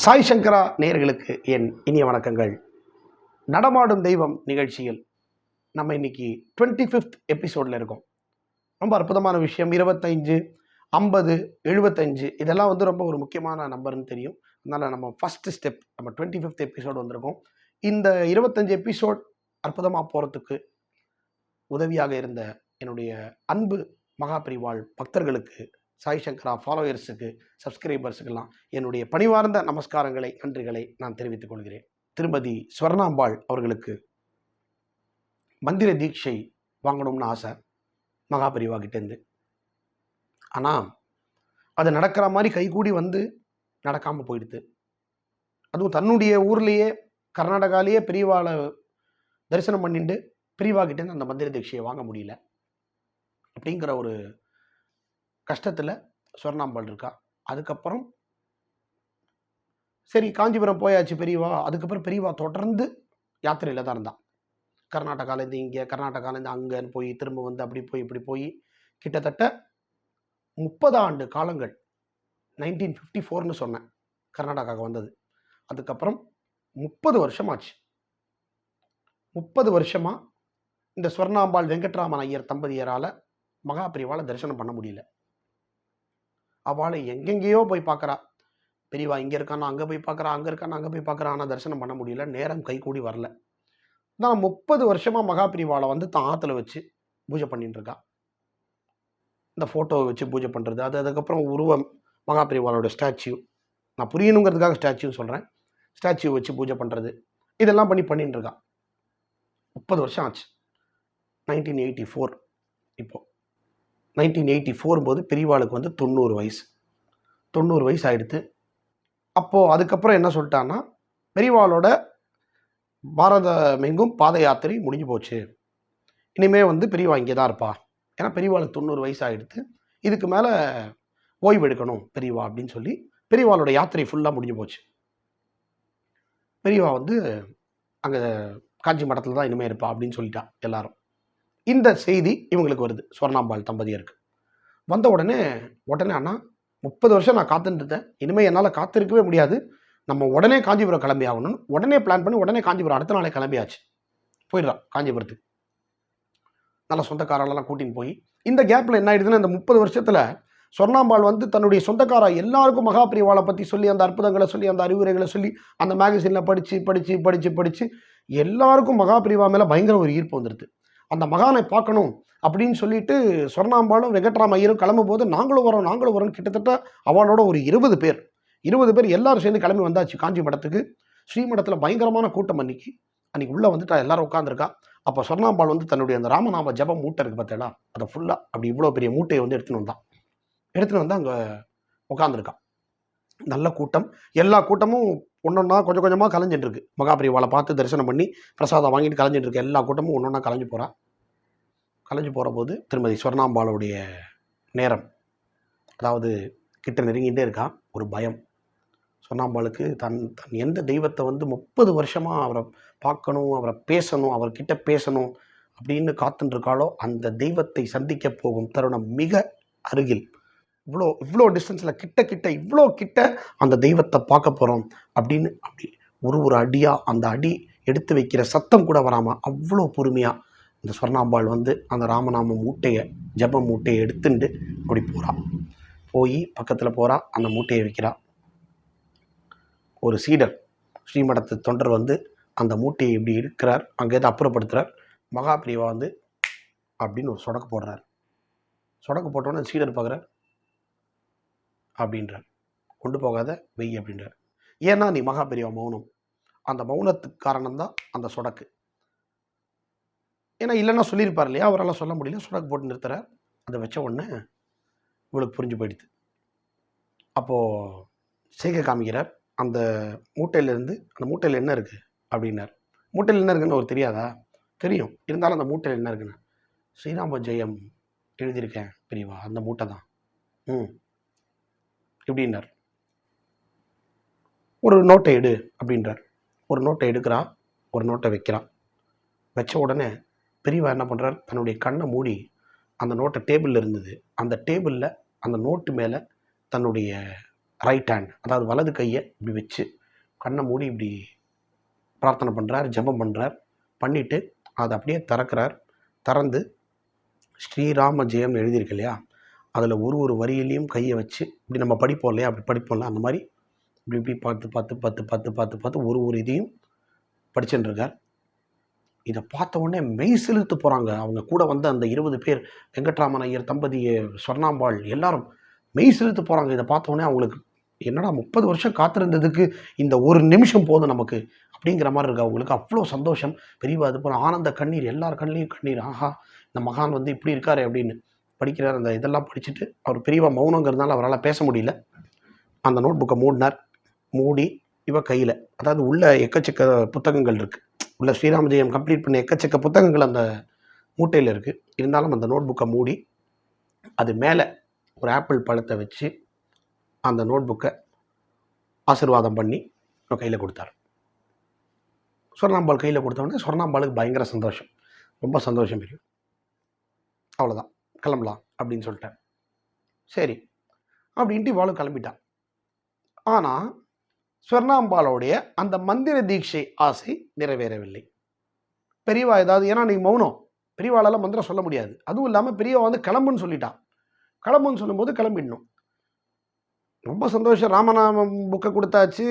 சாய் சங்கரா நேயர்களுக்கு என் இனிய வணக்கங்கள். நடமாடும் தெய்வம் நிகழ்ச்சியில் நம்ம இன்னைக்கு டுவெண்ட்டி ஃபிஃப்த் எபிசோடில் இருக்கோம். ரொம்ப அற்புதமான விஷயம். இருபத்தஞ்சு ஐம்பது எழுபத்தஞ்சு இதெல்லாம் வந்து ரொம்ப ஒரு முக்கியமான நம்பர்னு தெரியும். அதனால் நம்ம ஃபஸ்ட்டு ஸ்டெப் நம்ம டுவெண்ட்டி ஃபிஃப்த் எபிசோடு வந்திருக்கோம். இந்த இருபத்தஞ்சு எபிசோட் அற்புதமாக போகிறதுக்கு உதவியாக இருந்த என்னுடைய அன்பு மகாபிரிவாள் பக்தர்களுக்கு சாய் சங்கரா ஃபாலோயர்ஸுக்கு சப்ஸ்கிரைபர்ஸுக்கெல்லாம் என்னுடைய பணிவார்ந்த நமஸ்காரங்களை நன்றிகளை நான் தெரிவித்துக் கொள்கிறேன். திருமதி ஸ்வர்ணாம்பாள் அவர்களுக்கு மந்திர தீட்சை வாங்கணும்னு ஆசை. மகாபரிவா கிட்டேருந்து ஆனால் அது நடக்கிற மாதிரி கைகூடி வந்து நடக்காமல் போயிடுது அதுவும் தன்னுடைய ஊர்லேயே கர்நாடகாலேயே பெரியவாளை தரிசனம் பண்ணிட்டு பிரிவாகிட்டேருந்து அந்த மந்திர தீட்சையை வாங்க முடியல. அப்படிங்கிற ஒரு கஷ்டத்தில் சொர்ணாம்பாள் இருக்கா? அதுக்கப்புறம் சரி காஞ்சிபுரம் போயாச்சு பெரியவா. அதுக்கப்புறம் பெரியவா தொடர்ந்து யாத்திரையில் தான் இருந்தான். கர்நாடகாலேருந்து இங்கே கர்நாடகாலேருந்து அங்கேன்னு போய் திரும்ப வந்து அப்படி போய் இப்படி போய் கிட்டத்தட்ட முப்பது ஆண்டு காலங்கள் நைன்டீன் ஃபிஃப்டி ஃபோர்னு சொன்னேன். கர்நாடகாவுக்கு வந்தது. அதுக்கப்புறம் முப்பது வருஷமாச்சு. முப்பது வருஷமாக இந்த ஸ்வர்ணாம்பாள் வெங்கட்ராமன் ஐயர் தம்பதியரால் மகாபிரிவால் தரிசனம் பண்ண முடியல. அவளை எங்கெங்கேயோ போய் பார்க்குறா. பெரியவா இங்கே இருக்கானா அங்கே போய் பார்க்குறா அங்கே இருக்கானா அங்கே போய் பார்க்குறா. ஆனால் தரிசனம் பண்ண முடியல. நேரம் கை கூடி வரல. நான் முப்பது வருஷமாக மகாபிரிவாளை வந்து தான் ஆற்றுல வச்சு பூஜை பண்ணிட்டுருக்கா இந்த ஃபோட்டோவை வச்சு பூஜை பண்ணுறது அது அதுக்கப்புறம் உருவம் மகாபிரிவாளோட ஸ்டாச்சு. நான் புரியணுங்கிறதுக்காக ஸ்டாச்சுன்னு சொல்கிறேன் ஸ்டாச்சு வச்சு பூஜை பண்ணுறது இதெல்லாம் பண்ணி பண்ணிட்டுருக்கா முப்பது வருஷம் ஆச்சு. நைன்டீன் எயிட்டி ஃபோர் இப்போது நைன்டீன் எயிட்டி ஃபோர் போது பெரியவாளுக்கு வந்து தொண்ணூறு வயசு. தொண்ணூறு வயசு ஆகிடுது அப்போது அதுக்கப்புறம் என்ன சொல்லிட்டான்னா பெரியவாளோட பாரதமெங்கும் பாத யாத்திரை முடிஞ்சு போச்சு. இனிமேல் வந்து பெரியவா இங்கே தான் இருப்பா. ஏன்னா பெரியவாளுக்கு தொண்ணூறு வயசு ஆகிடுது இதுக்கு மேலே ஓய்வு எடுக்கணும் பெரியவா அப்படின்னு சொல்லி பெரியவாளோட யாத்திரை ஃபுல்லாக முடிஞ்சு போச்சு. பெரியவா வந்து அங்கே காஞ்சி மடத்தில் தான் இனிமேல் இருப்பா அப்படின்னு சொல்லிட்டா எல்லாரும். இந்த செய்தி இவங்களுக்கு வருது. ஸ்வர்ணாம்பாள் தம்பதியருக்கு. வந்த உடனே உடனே அண்ணா முப்பது வருஷம் நான் காத்துட்டுருந்தேன் இனிமேல் என்னால் காத்திருக்கவே முடியாது. நம்ம உடனே காஞ்சிபுரம் கிளம்பி ஆகணும்னு உடனே பிளான் பண்ணி உடனே காஞ்சிபுரம் அடுத்த நாளே கிளம்பியாச்சு. போயிடுறான் காஞ்சிபுரத்துக்கு. நல்ல சொந்தக்காரெல்லாம் கூட்டின்னு போய் இந்த கேப்பில் என்ன ஆயிடுதுன்னா இந்த முப்பது வருஷத்தில் சொர்ணாம்பாள் வந்து தன்னுடைய சொந்தக்காரா எல்லாருக்கும் மகாபிரிவாளை பற்றி சொல்லி அந்த அற்புதங்களை சொல்லி அந்த அறிவுரைகளை சொல்லி அந்த மேகசினில் படித்து படித்து படித்து படித்து எல்லாருக்கும் மகாபிரிவா மேலே பயங்கர ஒரு ஈர்ப்பு வந்துடுது அந்த மகானை பார்க்கணும் அப்படின்னு சொல்லிட்டு சொர்ணாம்பாலும் வெங்கட்ராம் ஐயரும் கிளம்பும் போது நாங்களும் வரோம் நாங்களும் வரோம் கிட்டத்தட்ட அவளோட ஒரு இருபது பேர். இருபது பேர் எல்லாரும் சேர்ந்து கிளம்பி வந்தாச்சு காஞ்சி மடத்துக்கு. ஸ்ரீமடத்தில் பயங்கரமான கூட்டம் அன்னைக்கு. அன்றைக்கி உள்ளே வந்துட்டா எல்லாரும் உட்காந்துருக்கா அப்போ சொர்ணாம்பாள் வந்து தன்னுடைய அந்த ராமநாம ஜபம் மூட்டை இருக்குது பார்த்தேடா அதை ஃபுல்லாக அப்படி இவ்வளோ பெரிய மூட்டையை வந்து எடுத்துன்னு வந்தான் எடுத்துன்னு வந்து அங்கே உட்காந்துருக்கான் நல்ல கூட்டம். எல்லா கூட்டமும் ஒன்றொன்னா கொஞ்சம் கொஞ்சமாக கலைஞ்சிட்டுருக்கு. மகாபிரிவாளை பார்த்து தரிசனம் பண்ணி பிரசாதம் வாங்கிட்டு கலைஞ்சிட்டுருக்கு எல்லா கூட்டமும் ஒன்றொன்னா கலைஞ்சு போகிறா கலைஞ்சு போகிற போது திருமதி ஸ்வர்ணாம்பாளுடைய நேரம் அதாவது கிட்ட நெருங்கிட்டே இருக்கா ஒரு பயம். சொன்னாம்பாளுக்கு தன் தன் எந்த தெய்வத்தை வந்து முப்பது வருஷமாக அவரை பார்க்கணும் அவரை பேசணும் அவர்கிட்ட பேசணும் அப்படின்னு காத்துட்டு இருக்காளோ அந்த தெய்வத்தை சந்திக்க போகும் தருணம் மிக அருகில். இவ்வளோ இவ்வளோ டிஸ்டன்ஸில் கிட்ட கிட்ட இவ்வளோ கிட்ட அந்த தெய்வத்தை பார்க்க போகிறோம் அப்படின்னு அப்படி ஒரு ஒரு அடியாக அந்த அடி எடுத்து வைக்கிற சத்தம் கூட வராமல் அவ்வளோ பொறுமையாக இந்த ஸ்வர்ணாம்பாள் வந்து அந்த ராமநாம மூட்டையை ஜப மூட்டையை எடுத்துட்டு அப்படி போகிறா போய் பக்கத்தில் போகிறா அந்த மூட்டையை வைக்கிறா. ஒரு சீடர் ஸ்ரீமடத்து தொண்டர் வந்து அந்த மூட்டையை இப்படி இருக்கிறார் அங்கேருந்து அப்புறப்படுத்துகிறார் மகாபிரிவா வந்து அப்படின்னு ஒரு சொடக்கு போடுறார். சொடக்கு போட்டோன்னே சீடர் பார்க்குறார் அப்படின்றார். கொண்டு போகாத வெய் அப்படின்றார். ஏன்னா நீ மகாபெரிவா மௌனம். அந்த மௌனத்துக்கு காரணம்தான் அந்த சொடக்கு. ஏன்னா இல்லைன்னா சொல்லியிருப்பார் இல்லையா? அவரால் சொல்ல முடியல. சொடக்கு போட்டு நிறுத்துறார். அதை வச்ச உடனே இவளுக்கு புரிஞ்சு போயிடுது. அப்போது செய்கை காமிக்கிறார். அந்த மூட்டையிலேருந்து அந்த மூட்டையில் என்ன இருக்குது அப்படின்னார். மூட்டையில் என்ன இருக்குன்னு ஒரு தெரியாதா? தெரியும். இருந்தாலும் அந்த மூட்டையில் என்ன இருக்குன்னு. ஸ்ரீராம ஜெயம் எழுதியிருக்கேன் பிரிவா அந்த மூட்டை தான். ம். எப்படின்னார்? ஒரு நோட்டை எடு அப்படின்றார். ஒரு நோட்டை எடுக்கிறான் ஒரு நோட்டை வைக்கிறான். வச்ச உடனே பெரியவா என்ன பண்ணுறார் தன்னுடைய கண்ணை மூடி அந்த நோட்டை டேபிளில் இருந்தது. அந்த டேபிளில் அந்த நோட்டு மேலே தன்னுடைய ரைட் ஹேண்ட் அதாவது வலது கையை இப்படி வச்சு கண்ணை மூடி இப்படி பிரார்த்தனை பண்ணுறார் ஜெபம் பண்ணுறார் பண்ணிவிட்டு அதை அப்படியே திறக்கிறார். திறந்து ஸ்ரீராம ஜெயம் எழுதியிருக்கு இல்லையா? அதில் ஒரு ஒரு வரியிலையும் கையை வச்சு இப்படி நம்ம படிப்போம் இல்லையா? அப்படி படிப்போம்ல அந்த மாதிரி இப்படி இப்படி பார்த்து பார்த்து பார்த்து பார்த்து பார்த்து பார்த்து ஒரு ஒரு இதையும் படிச்சுட்டுருக்கார் இதை பார்த்த உடனே மெய் செலுத்து போகிறாங்க அவங்க கூட வந்த அந்த இருபது பேர் வெங்கட்ராமன் ஐயர் தம்பதி ஸ்வர்ணாம்பாள் எல்லாரும் மெய் செலுத்து போகிறாங்க இதை பார்த்த உடனே அவங்களுக்கு என்னடா முப்பது வருஷம் காத்திருந்ததுக்கு இந்த ஒரு நிமிஷம் போதும் நமக்கு? அப்படிங்கிற மாதிரி இருக்கு. அவங்களுக்கு அவ்வளோ சந்தோஷம். பெரியவா அது போல ஆனந்த கண்ணீர் எல்லார் கண்ணிலையும் கண்ணீர். ஆஹா இந்த மகான் வந்து இப்படி இருக்காரு அப்படின்னு. படிக்கிறார் அந்த இதெல்லாம் படிச்சுட்டு அவர் பெரியவா மௌனங்கிறதுனால அவரால் பேச முடியல. அந்த நோட் புக்கை மூடினார். மூடி இவ கையில். அதாவது உள்ள எக்கச்சக்க புத்தகங்கள் இருக்குது உள்ள ஸ்ரீராமஜெயம் கம்ப்ளீட் பண்ண எக்கச்சக்க புத்தகங்கள் அந்த மூட்டையில் இருக்குது இருந்தாலும் அந்த நோட் புக்கை மூடி அது மேலே ஒரு ஆப்பிள் பழத்தை வச்சு அந்த நோட் புக்கை ஆசீர்வாதம் பண்ணி கையில் கொடுத்தார். சொர்ணாம்பாள் கையில் கொடுத்தோடனே சொர்ணாம்பாளுக்கு பயங்கர சந்தோஷம். ரொம்ப சந்தோஷம் பெரிய. அவ்வளோதான் கிளம்பலாம் அப்படின்னு சொல்லிட்டேன். சரி அப்படின்ட்டு இவாளும் கிளம்பிட்டான். ஆனால் ஸ்வர்ணாம்பாலோடைய அந்த மந்திர தீட்சை ஆசை நிறைவேறவில்லை. பெரியவா ஏதாவது ஏன்னா நீ மௌனம். பெரியவாளால் மந்திரம் சொல்ல முடியாது. அதுவும் இல்லாமல் பெரியவா வந்து கிளம்புன்னு சொல்லிட்டான். கிளம்புன்னு சொல்லும்போது கிளம்பிடணும். ரொம்ப சந்தோஷம். ராமநாமம் புக்கை கொடுத்தாச்சு.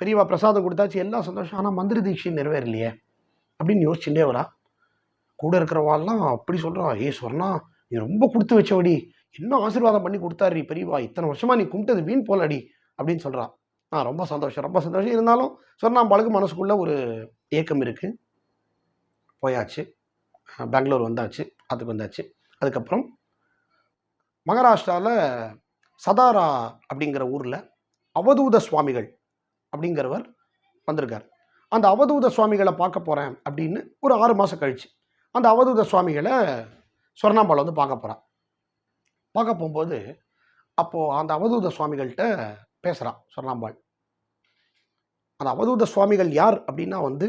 பெரியவா பிரசாதம் கொடுத்தாச்சு. எல்லாம் சந்தோஷம். ஆனால் மந்திர தீட்சை நிறைவேறலையே அப்படின்னு யோசிச்சுட்டே வரா. கூட இருக்கிறவாள்லாம் அப்படி சொல்கிறான் ஏ சொன்னா நீ ரொம்ப கொடுத்து வச்சவடி. இன்னும் ஆசீர்வாதம் பண்ணி கொடுத்தாரு பெரியவா? இத்தனை வருஷமா நீ கும்பிட்டது வீண் போலடி அப்படின்னு சொல்கிறா நான் ரொம்ப சந்தோஷம் ரொம்ப சந்தோஷம். இருந்தாலும் சொன்னாம்பாளுக்கு மனசுக்குள்ள ஒரு ஏக்கம் இருக்குது போயாச்சு. பெங்களூர் வந்தாச்சு அதுக்கு வந்தாச்சு. அதுக்கப்புறம் மகாராஷ்டிராவில் சதாரா அப்படிங்கிற ஊரில் அவதூத சுவாமிகள் அப்படிங்கிறவர் வந்திருக்கார். அந்த அவதூத சுவாமிகளை பார்க்க போகிறேன் அப்படின்னு ஒரு ஆறு மாதம் கழிச்சு. அந்த அவதூத சுவாமிகளை சொர்ணாம்பாள் வந்து பார்க்க போகிறான் பார்க்க போகும்போது அப்போது அந்த அவதூத சுவாமிகள்கிட்ட பேசுகிறான் சொர்ணாம்பாள். அந்த அவதூத சுவாமிகள் யார் அப்படின்னா வந்து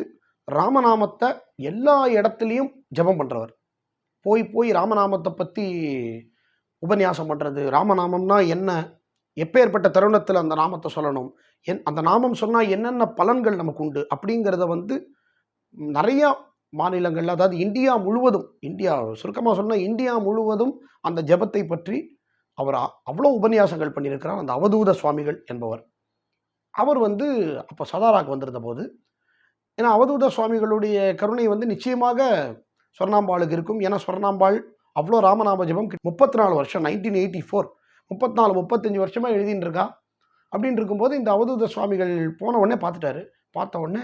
ராமநாமத்தை எல்லா இடத்துலையும் ஜெபம் பண்ணுறவர் போய் போய் ராமநாமத்தை பற்றி உபன்யாசம் பண்ணுறது ராமநாமம்னா என்ன எப்பேற்பட்ட தருணத்தில் அந்த நாமத்தை சொல்லணும் என் அந்த நாமம் சொன்னால் என்னென்ன பலன்கள் நமக்கு உண்டு அப்படிங்கிறத வந்து நிறையா மாநிலங்களில் அதாவது இந்தியா முழுவதும் இந்தியா சுருக்கமாக சொன்னால் இந்தியா முழுவதும் அந்த ஜபத்தை பற்றி அவர் அவ்வளோ உபன்யாசங்கள் பண்ணியிருக்கிறார். அந்த அவதூத சுவாமிகள் என்பவர். அவர் வந்து அப்போ சதாராக்கு வந்திருந்த போது ஏன்னா அவதூத சுவாமிகளுடைய கருணை வந்து நிச்சயமாக சொர்ணாம்பாளுக்கு இருக்கும். ஏன்னா சொர்ணாம்பாள் அவ்வளோ ராமநாம ஜெபம் முப்பத்தி நாலு வருஷம் நைன்டீன் எயிட்டி ஃபோர் முப்பத்தி நாலு முப்பத்தஞ்சு வருஷமாக எழுதின்னு இருக்கா? அப்படின்னு இருக்கும்போது இந்த அவதூத சுவாமிகள் போன உடனே பார்த்துட்டாரு. பார்த்த உடனே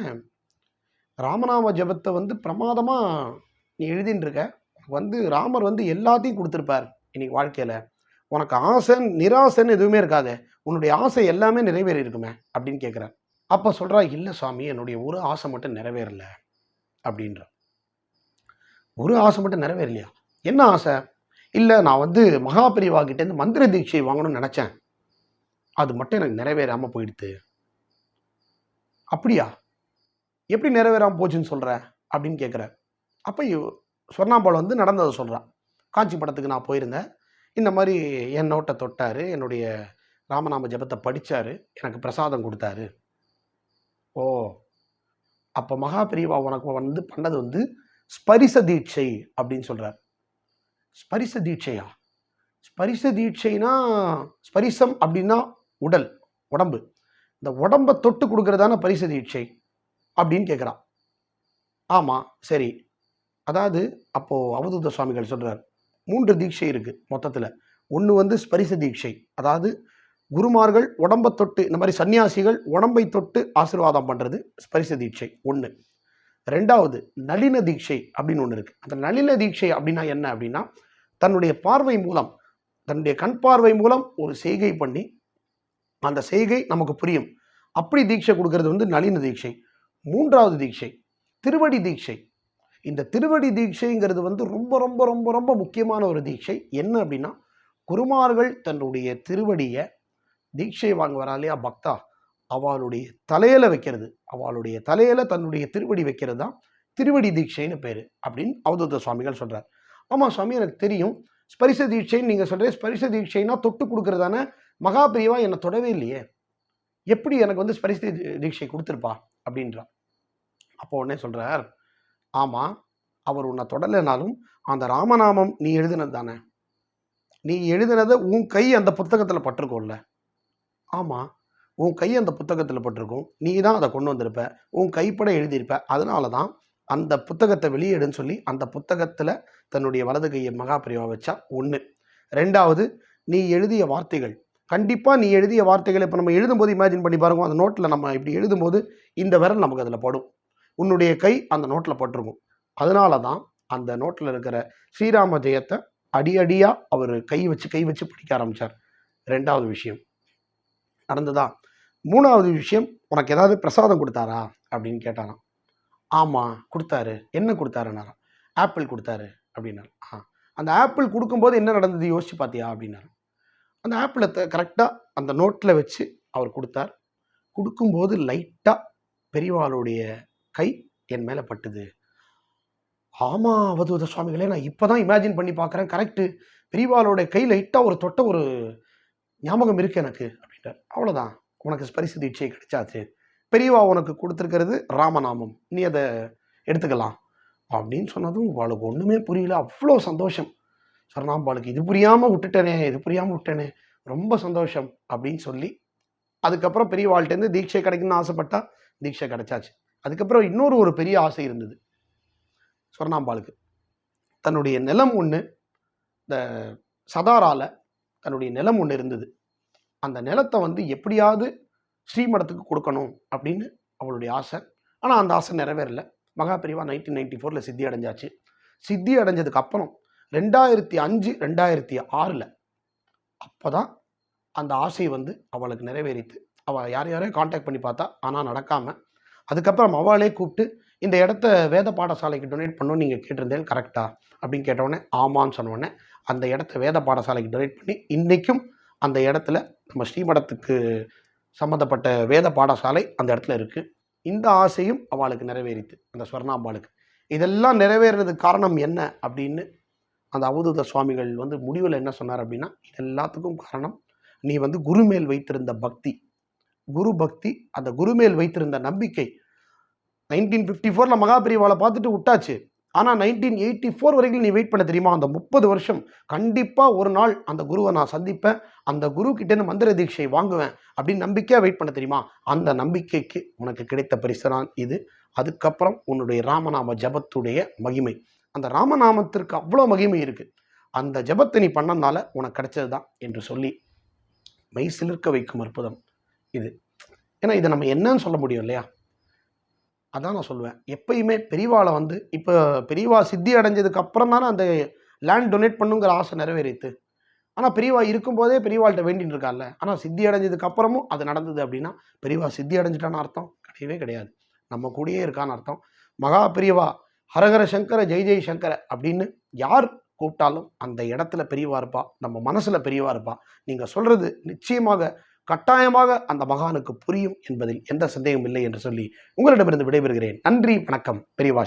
ராமநாம ஜெபத்தை வந்து பிரமாதமாக நீ எழுதின்னு இருக்க வந்து ராமர் வந்து எல்லாத்தையும் கொடுத்துருப்பார் இன்னைக்கு வாழ்க்கையில். உனக்கு ஆசை நிராசைன்னு எதுவுமே இருக்காது. உன்னுடைய ஆசை எல்லாமே நிறைவேறி இருக்குமே அப்படின்னு கேட்குறார். அப்போ சொல்கிறா இல்லை சுவாமி என்னுடைய ஒரு ஆசை மட்டும் நிறைவேறல அப்படின்ற ஒரு ஆசை மட்டும் நிறைவேறலையா? என்ன ஆசை? இல்லை நான் வந்து மகாபெரிவா கிட்டேருந்து மந்திர தீட்சை வாங்கணும்னு நினச்சேன். அது மட்டும் எனக்கு நிறைவேறாமல் போயிடுது அப்படியா? எப்படி நிறைவேறாமல் போச்சுன்னு சொல்கிற அப்படின்னு கேட்குறார் அப்போ சொர்ணாம்பாள் வந்து நடந்ததை சொல்கிறான் காஞ்சி படத்துக்கு நான் போயிருந்தேன். இந்த மாதிரி என் நோட்டை தொட்டார். என்னுடைய ராமநாம ஜெபத்தை படித்தார் எனக்கு பிரசாதம் கொடுத்தாரு. ஓ அப்போ மகாபிரிவா உனக்கு வந்து பண்ணது வந்து ஸ்பரிச தீட்சை அப்படின்னு சொல்கிறார் ஸ்பரிச தீட்சையா? ஸ்பரிச தீட்சைனா ஸ்பரிசம் அப்படின்னா உடல் உடம்பு. இந்த உடம்பை தொட்டு கொடுக்கறதான பரிச தீட்சை. அப்படின்னு கேட்குறான் ஆமாம் சரி. அதாவது அப்போது அவதூத சுவாமிகள் சொல்கிறார் மூன்று தீட்சை இருக்குது மொத்தத்தில். ஒன்று வந்து ஸ்பரிச தீட்சை. அதாவது குருமார்கள் உடம்பை தொட்டு இந்த மாதிரி சன்னியாசிகள் உடம்பை தொட்டு ஆசீர்வாதம் பண்ணுறது ஸ்பரிச தீட்சை ஒன்று ரெண்டாவது நளின தீட்சை அப்படின்னு ஒன்று இருக்குது அந்த நளின தீட்சை அப்படின்னா என்ன அப்படின்னா தன்னுடைய பார்வை மூலம் தன்னுடைய கண் பார்வை மூலம் ஒரு செய்கை பண்ணி அந்த செய்கை நமக்கு புரியும். அப்படி தீட்சை கொடுக்கறது வந்து நளின தீட்சை. மூன்றாவது தீட்சை திருவடி தீட்சை. இந்த திருவடி தீட்சைங்கிறது வந்து ரொம்ப ரொம்ப ரொம்ப ரொம்ப முக்கியமான ஒரு தீட்சை. என்ன அப்படின்னா குருமார்கள் தன்னுடைய திருவடியை தீட்சை வாங்க வரா இல்லையா? பக்தா அவளுடைய தலையில் வைக்கிறது. அவளுடைய தலையில் தன்னுடைய திருவடி வைக்கிறது தான் திருவடி தீட்சைன்னு பேர் அப்படின்னு அவதூத சுவாமிகள் சொல்கிறார் ஆமாம் சுவாமி எனக்கு தெரியும். ஸ்பரிச தீட்சைன்னு நீங்கள் சொல்கிறேன் ஸ்பரிச தீட்சைனா தொட்டு கொடுக்குறதான மகாபிரிவா என்னை தொடவே இல்லையே. எப்படி எனக்கு வந்து ஸ்பரிச தீட்சை கொடுத்துருப்பா அப்படின்றா. அப்போ உடனே சொல்கிறார் ஆமாம் அவர் உன்னை தொடலைனாலும் அந்த ராமநாமம் நீ எழுதினது தானே? நீ எழுதினதை உன் கை அந்த புத்தகத்தில் பட்டிருக்கோம்ல? ஆமாம் உன் கை அந்த புத்தகத்தில் பட்டிருக்கும். நீ தான் அதை கொண்டு வந்திருப்ப. உன் கைப்பட எழுதியிருப்ப. அதனால தான் அந்த புத்தகத்தை வெளியிடுன்னு சொல்லி அந்த புத்தகத்தில் தன்னுடைய வலது கையை மகாபிரிவா வச்சா ஒன்று ரெண்டாவது நீ எழுதிய வார்த்தைகள். கண்டிப்பாக நீ எழுதிய வார்த்தைகளை இப்போ நம்ம எழுதும்போது இமேஜின் பண்ணி பாருங்க. அந்த நோட்டில் நம்ம இப்படி எழுதும்போது இந்த விரல் நமக்கு அதில் படும். உன்னுடைய கை அந்த நோட்டில் பட்டிருக்கும். அதனால தான் அந்த நோட்டில் இருக்கிற ஸ்ரீராம ஜெயத்தை அடி அடியாக அவர் கை வச்சு கை வச்சு படிக்க ஆரம்பித்தார் ரெண்டாவது விஷயம். நடந்ததா? மூணாவது விஷயம் உனக்கு ஏதாவது பிரசாதம் கொடுத்தாரா? அப்படின்னு கேட்டாராம். ஆமாம் கொடுத்தாரு. என்ன கொடுத்தாருன்னாராம் ஆப்பிள் கொடுத்தாரு அப்படின்னாரு. ஆ அந்த ஆப்பிள் கொடுக்கும்போது என்ன நடந்தது யோசிச்சு பார்த்தியா அப்படின்னாரு. அந்த ஆப்பிளை கரெக்டாக அந்த நோட்டில் வச்சு அவர் கொடுத்தார். கொடுக்கும்போது லைட்டாக பெரியவாளுடைய கை என் மேலே பட்டுது. ஆமாம் அவதூத சுவாமிகளே நான் இப்போ தான் இமேஜின் பண்ணி பார்க்குறேன். கரெக்டு பெரியவாளோட கையில் லைட்டாக ஒரு தொட்ட ஒரு ஞாபகம் இருக்கு எனக்கு அப்படின்ட்டார் அவ்வளோதான் உனக்கு ஸ்பரிசு தீட்சை கிடைச்சாச்சு. பெரியவா உனக்கு கொடுத்துருக்கிறது ராமநாமம். நீ அதை எடுத்துக்கலாம். அப்படின்னு சொன்னதும் அவளுக்கு ஒன்றுமே புரியல. அவ்வளோ சந்தோஷம். சரணாம்பாளுக்கு இது புரியாமல் விட்டுட்டேனே இது புரியாமல் விட்டேனே. ரொம்ப சந்தோஷம். அப்படின்னு சொல்லி அதுக்கப்புறம் பெரியவாள்கிட்டேருந்து தீட்சை கிடைக்குன்னு ஆசைப்பட்டா தீட்சை கிடைச்சாச்சு. அதுக்கப்புறம் இன்னொரு ஒரு பெரிய ஆசை இருந்தது. சொர்ணாம்பாளுக்கு. தன்னுடைய நிலம் ஒன்று இந்த சதாரால தன்னுடைய நிலம் ஒன்று இருந்தது. அந்த நிலத்தை வந்து எப்படியாவது ஸ்ரீமடத்துக்கு கொடுக்கணும் அப்படின்னு அவளுடைய ஆசை. ஆனால் அந்த ஆசை நிறைவேறல. மகாபிரிவா நைன்டீன் நைன்டி ஃபோரில் சித்தி அடைஞ்சாச்சு. சித்தி அடைஞ்சதுக்கு அப்புறம் ரெண்டாயிரத்தி அஞ்சு ரெண்டாயிரத்தி ஆறில் அப்போ தான் அந்த ஆசை வந்து அவளுக்கு நிறைவேறித்து அவள் யார் யாரையும் காண்டாக்ட் பண்ணி பார்த்தா ஆனால் நடக்காமல் அதுக்கப்புறம் அவளே கூப்பிட்டு இந்த இடத்த வேத பாடசாலைக்கு டொனேட் பண்ணணும் நீங்கள் கேட்டிருந்தேன் கரெக்டா அப்படின்னு கேட்டவுடனே ஆமான்னு சொன்னோடனே அந்த இடத்த வேத பாடசாலைக்கு டொனேட் பண்ணி இன்றைக்கும் அந்த இடத்துல நம்ம ஸ்ரீமடத்துக்கு சம்மந்தப்பட்ட வேத பாடசாலை அந்த இடத்துல இருக்குது இந்த ஆசையும் அவளுக்கு நிறைவேறித்து அந்த ஸ்வர்ணாம்பாளுக்கு. இதெல்லாம் நிறைவேறதுக்கு காரணம் என்ன அப்படின்னு அந்த அவதூத சுவாமிகள் வந்து முடிவில் என்ன சொன்னார் அப்படின்னா இது எல்லாத்துக்கும் காரணம் நீ வந்து குரு மேல் வைத்திருந்த பக்தி குரு பக்தி அந்த குரு மேல் வைத்திருந்த நம்பிக்கை நைன்டீன் ஃபிஃப்டி ஃபோரில் மகாபிரிவாலை பார்த்துட்டு விட்டாச்சு. ஆனால் நைன்டீன் எயிட்டி ஃபோர் வரைக்கும் நீ வெயிட் பண்ண தெரியுமா? அந்த முப்பது வருஷம் கண்டிப்பாக ஒரு நாள் அந்த குருவை நான் சந்திப்பேன். அந்த குரு கிட்டேருந்து மந்திர தீட்சை வாங்குவேன் அப்படின்னு நம்பிக்கையாக வெயிட் பண்ண தெரியுமா? அந்த நம்பிக்கைக்கு உனக்கு கிடைத்த பரிசு தான் இது. அதுக்கப்புறம் உன்னுடைய ராமநாம ஜபத்துடைய மகிமை. அந்த ராமநாமத்திற்கு அவ்வளோ மகிமை இருக்குது அந்த ஜபத்தை நீ பண்ணனால உனக்கு கிடைச்சது தான் என்று சொல்லி மெய் சிலிர்க்க வைக்கும் அற்புதம். இது. ஏன்னா இதை நம்ம என்னன்னு சொல்ல முடியும் இல்லையா? அதான் நான் சொல்லுவேன். எப்பயுமே பெரியவாளை வந்து இப்போ பெரியவா சித்தி அடைஞ்சதுக்கு அப்புறம் தானே அந்த லேண்ட் டொனேட் பண்ணுங்கிற ஆசை நிறைவேறித்து. ஆனால் பெரியவா இருக்கும்போதே பெரியவாள்கிட்ட வேண்டின்னு இருக்கார்ல. ஆனால் சித்தி அடைஞ்சதுக்கு அப்புறமும் அது நடந்தது அப்படின்னா பெரியவா சித்தி அடைஞ்சிட்டான்னு அர்த்தம் கிடையவே கிடையாது. நம்ம கூடயே இருக்கான்னு அர்த்தம். மகா பெரியவா ஹரஹர சங்கர ஜெய் ஜெய் சங்கர அப்படின்னு யார் கூப்பிட்டாலும் அந்த இடத்துல பெரியவா இருப்பா. நம்ம மனசில் பெரியவா இருப்பா. நீங்கள் சொல்கிறது நிச்சயமாக கட்டாயமாக அந்த மகானுக்கு புரியும் என்பதில் எந்த சந்தேகம் இல்லை என்று சொல்லி உங்களிடமிருந்து விடைபெறுகிறேன். நன்றி வணக்கம் பெரியவா